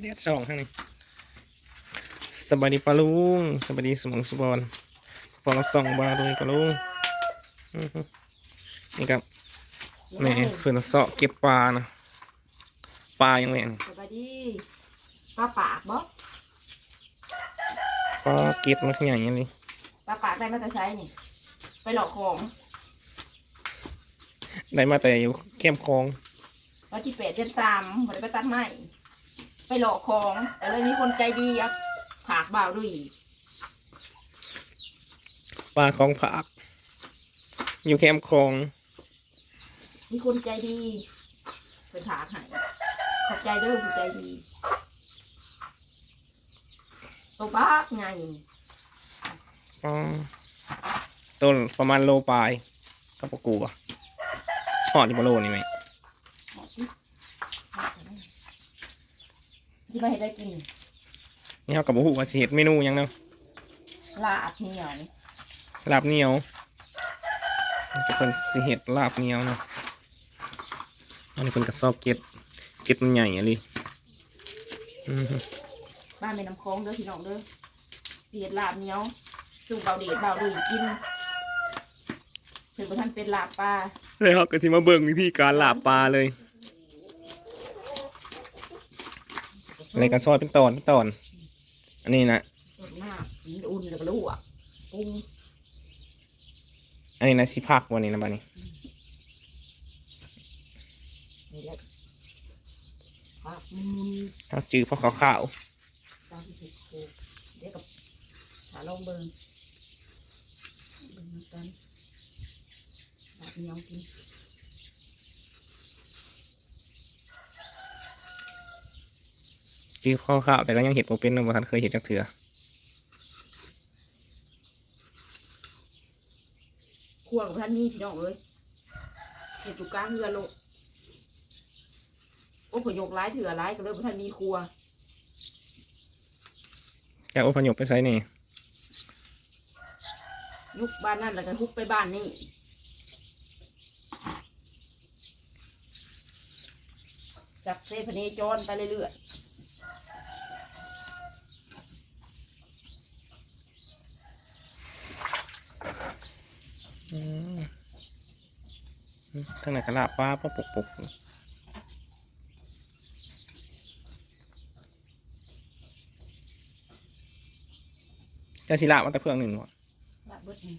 เลียดสองข้างนี้สบายดีปะลุงสบายดีสมองสบอนพอเราส่องบาลุงปะลุงอื้อหือนี่ครับแม่เพื่อนเสาะเก็บปลานะปลายังไงนี่สบายดีปลาปากบ่ปลาเก็บมาขยายอย่างนี้ปลาปากได้มาแต่ไซนี่ไปหลอกของได้มาแต่อยู่เข้มคลองวันที่แปดเดือนสามบ่ได้ไปตัดไม้ ไปหลอกของ แต่เลยมีคนใจดีอะผากบ่าวดุยปลาของผัก อยู่เข้มคลอง มีคนใจดีเป็นผากให้ขอบใจเด้อผู้ใจดีตัวปากไงอ๋อต้นประมาณโลปลายก็ปกูอะหอดที่บโลนี่ไหม ที่มาให้ได้กินนี่เขากับบุหูว่าสิเห็ดเมนูหยังเนาะลาบเหนียวลาบเหนียวจะเป็นสิเห็ดลาบเหนียวเนาะอันนี้เป็นกระสอบเก็ดเก็ดมันใหญ่อะไรอือฮึบ้านเป็นน้ำคลองเด้อพี่น้องเด้อเสียดลาบเหนียวสู่เบาเดชเบาดุยกินถึงบ่ท่านเป็นลาบปลา เลยเขาก็ที่มาเบิ่งวิธีการลาบปลาเลย อะไรกันซอยเป็นตอนเป็นตอน อันนี้นะสดมากอุ่นแล้วก็ลวกปรุงอันนี้นะสิพักวันนี้นะบ้านี้นี่แหละผักมุนเขาจือเพราะขาวๆตามที่สิโคเดี๋ยวกับถาลองเบิ่งเบิ่งนำกันลาบเหนียวกิน ๆจือเพราะขาวแต่ก็ยังเห็ดโมเป็นเนาะบ่ทันเคยเห็ดจักเถื่อคั่วกับท่านนี่พี่น้องเอ้ยเห็ดตุกกลางเรือโลกโอ้ผยกร้ายเถื่อร้ายก็เลยบ่ท่านมีครัวจะอพยพไปไซนี่ยุกบ้านนั่นแล้วก็ฮุกไปบ้านนี่สักเซพเนจรไปเรื่อยอื ทางไหนกระลาบปลาปะปุกปุกจะสิลาบมันแต่เพื่องหนึ่งวะลาบเบิดนี่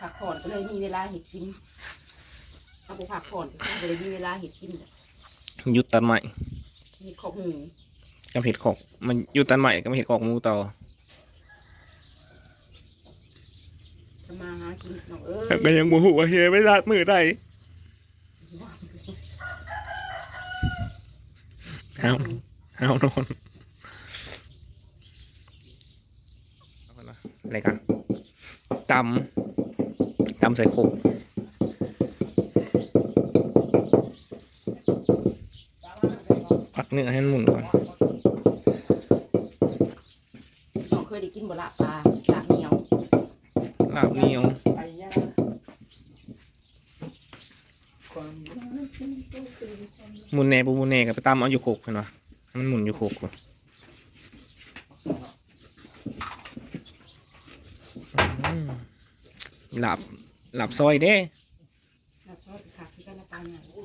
ผักผ่อนก็เลยมีเวลาเห็ดกินเอาไปผักผ่อนก็เลยมีเวลาเห็ดกินหยุดตันใหม่เห็ดขอบหมูกับเห็ดขอกมันหยุดตันใหม่ก็ไม่เห็ดขอกหมูต่อ จะ มาหากินน้องเอ้ยแต่ก็ยังโมโหว่าเฮ้ยไม่ลาดมือได้เอาเอานอนอะไรกันตำตำใส่โคกพักเนื้อให้มันหมุนก่อน น้องเคยได้กินบ่ละปลาลาบเหนียว ลาบเหนียวหมุนแหน่ปูมุนแหน่กับไปตำเอาอยู่โคกเห็นปะมันหมุนอยู่โคกเลยหลับหลับซอยเด้ลาบซอขาดที่กันละปลา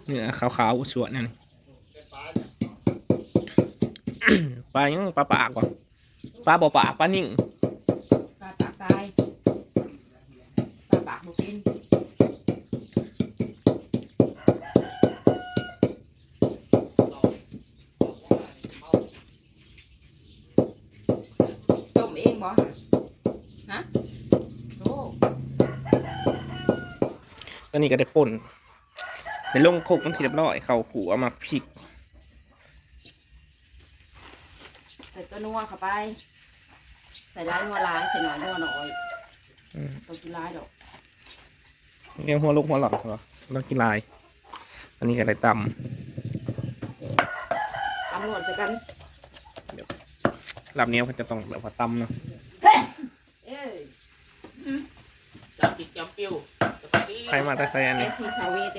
เนื้อขาวๆสวนนั่นปลายังปลาปากวะปลาบ่ปากปลานิ่ง ตอนนี้ก็ได้ป่นในลงโคกมันทีเรียบร้อย เข้าขัวมาพริกใส่ตัวนัวเข้าไป ใส่ร้ายนัวร้ายใส่หน่อยนัวหน่อยอืมตัวกินร้ายดอกเรียกหัวลูกหัวหลอดเหรอต้องกินลาย อันนี้ก็ได้ตตำรวจใส่กันำลาบเหนี้ยวมันจะต้องแบบว่าตำเนาะเอ้ยจับจิตจำปิ้วสปาเกตตี้ ใครมาได้ใส่อันนี้ สีาวเวเ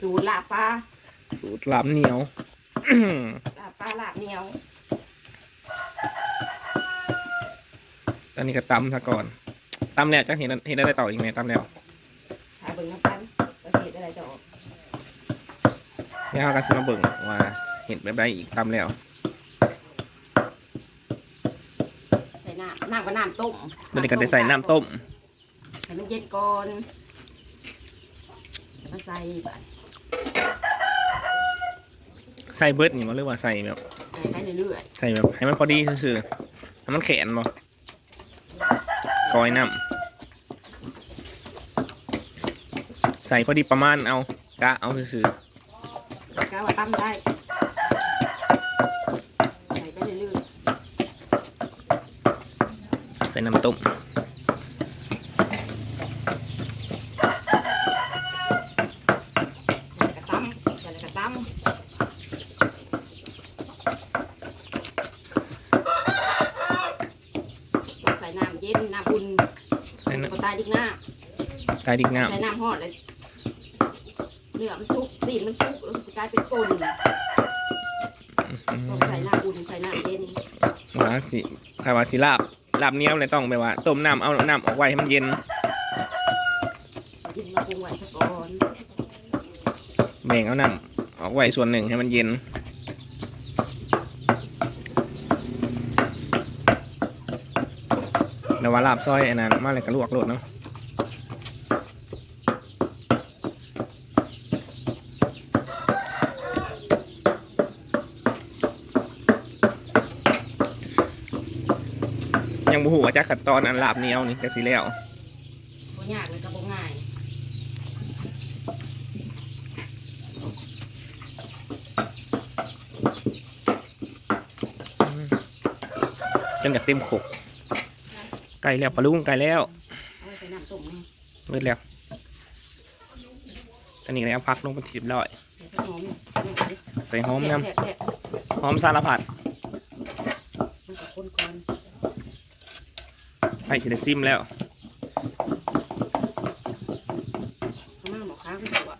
สูตรลาบปลาสูตรลาบเหนียว ลาบปลาลาบเหนียวตอนนี้ก็ตำซะก่อนตำแล้วจะเห็นเห็นอะไรต่ออีกไหมตำแล้วหาเบิ่งน้ำปันปะเทศอะไรต่อเนี่ยเราก็จะมาเบิ่งว่าเห็นแบบใดอีกตำแล้วำน้ำกับน้ำต้มตอนนี้ก็ได้ใส่น้ำต้มให้มันเย็นก่อนแล้วก็ใส่ไปใส่เบิร์ดนี่มันเรียกว่าใส่แบบ ใส่ไปเรื่อยใส่แบบให้มันพอดีซื่อๆให้มันแข็งบ่กอยน้ำใส่พอดีประมาณเอากะเอาซื่อๆแล้วก็ว่าตั้มได้ใส่ไปเรื่อย ๆ ใส่น้ำต้มๆใส่แล้วก็ตั้มใส่แล้วก็ตั้มใส่น้ำเย็นน้ำอุ่นใส่น้ก็ตายดิกหน้าำกายดิกงามใส่น้ำหอดเลยเนื้อมันสุกสีนมันสุกเออจะกลายเป็นป่นต้องใส่น้ำอุ่นใส่น้ำเย็นว่าสิถ้าว่าสิลาบ ลาบเนี้ยวเลยต้องแบบว่าต้มน้ำเอาน้ำออกไว้ให้มันเย็นเย็นมาปรุงไว้สักก่อนแบ่งเอาน้ำออกไว้ส่วนหนึ่งให้มันเย็นแล้วว่าลาบซอยอันนั้นมาเลยกระลวกโลดเนาะ ยังบ่ฮู้ว่าจักขั้นตอนอันลาบเหนียวนี่จักสิแล้วบ่ยากเลยก็บ่ง่ายจนอยากเต็มขกไก่แล้วปลาลุงไก่แล้วเอาไว้ใส่น้ำต้มนี่เบิดแล้วอันนี้ก็เอาพักลงไปถีบร้อย ใส่ต้นหอมนี่ใส่หอมน้แทะแทะำหอมสารพัด มันกับคนก่อน ไปสิได้ซิมแล้วข้าวมาหมกค้างคือตัว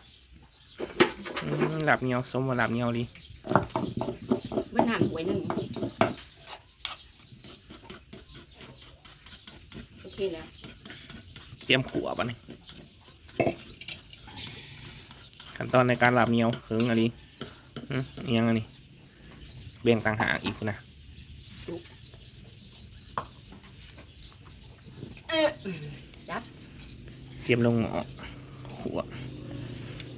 อืมหลับเหนียวสมว่าหลับเหนียวดีเบิ่น้ำถ้วยหนึงโอเคแล้วเตรียมขัวปะนี่ขั้นตอนในการหลับเหนียวหึงอะไรอืมอิหยังอันนี้เบี่ยงต่างหากอีกนะ เอ๊ะเตรียมลงหม้อขัว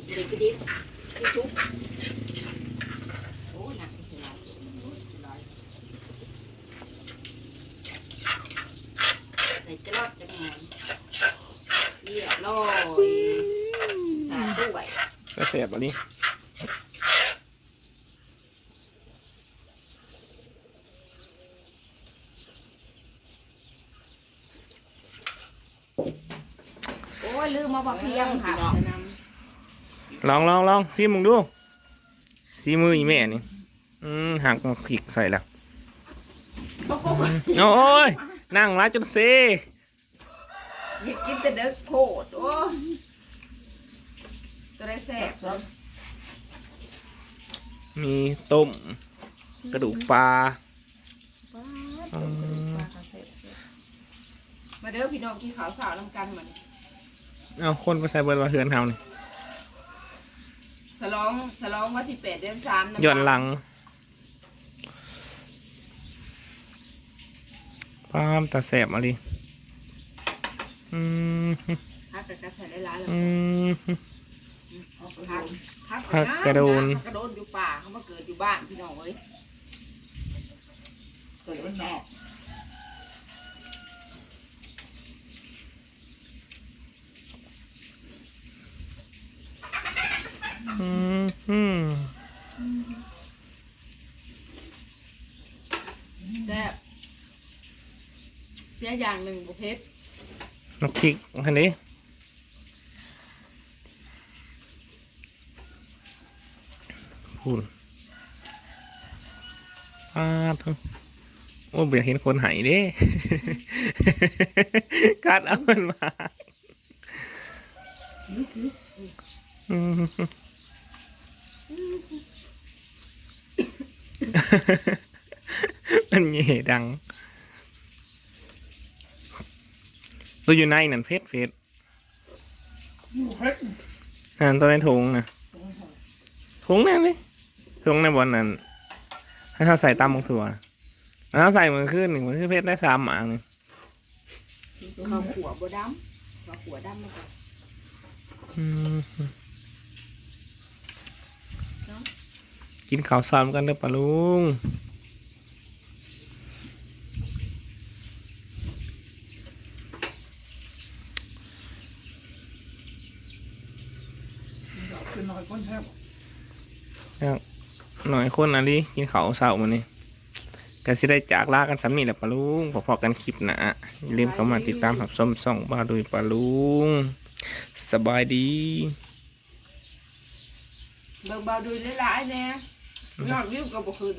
เด็กกระดิกกระชุบโอ้ยหนักเสียดายใส่จะรอดจังหวะเรียบร้อยสาด้วยก็เสียบอันนี้ ลืมมาบอกเพียงค่ะลองลองลองซิมมึงดูซีมืออีแม่นี่อืมหักมาขิกใส่แล้วโอ้โหโอ้ยนั่งร้านจนเซอยากกินแต่เด็กโพดโอ้ยจะได้แซ่บเหรอมีต้มกระดูกปลาอืมมาเด้อพี่น้องกินข้าวสาวน้ำกันเหมือน เอาคนไปใส่เบิร์ดว่าเฮือนเฮานี่สลองสลองวันที่แปดเดือนสามะย้อนหลังปามตาแสบมาดิอืมพักกระกระใส่ได้ร้ายแล้วอืมพักพักพักกระโดนพักกระโดนอยู่ป่าเขามาเกิดอยู่บ้านพี่น้องเอ้ย เกิดบ้านนอก อย่างหนึ่งบุเพชรน้ำพริกอันนี้พูนปาดโอ้เบียเห็นคนหายเด้ กัดเอามันมามันเหย่ดัง ตัวอยู่ในนั่นเพชรเพชรอยู่เฮ็ดอ่านตัวในถุงนะถุงนั่นเลยถุงในบนนั้นให้เขาใส่ตามบงถั่วแล้วเขาใส่มือขึ้นหนึ่งมือขึ้นเพชรได้สามหมางหนึ่งข้าวขัวบ่ดำข้าวขัวดำมาก่อนอืมกินข้าวซ้อมกันเด้อปะลุง คือน้อยคนแทบหน่อยคนอันนี้กินข้าวเช้ามื้อนี้ก็สิได้จากลากันสำนีแหละปะลุงพอๆกันคลิปหนะอย่าลืมเข้ามาติดตามรับชมส่องบาดุยปะลุงสบายดี เบิ่งเบาดูหลายๆแน่ยอดวิวก็บ่ขึ้น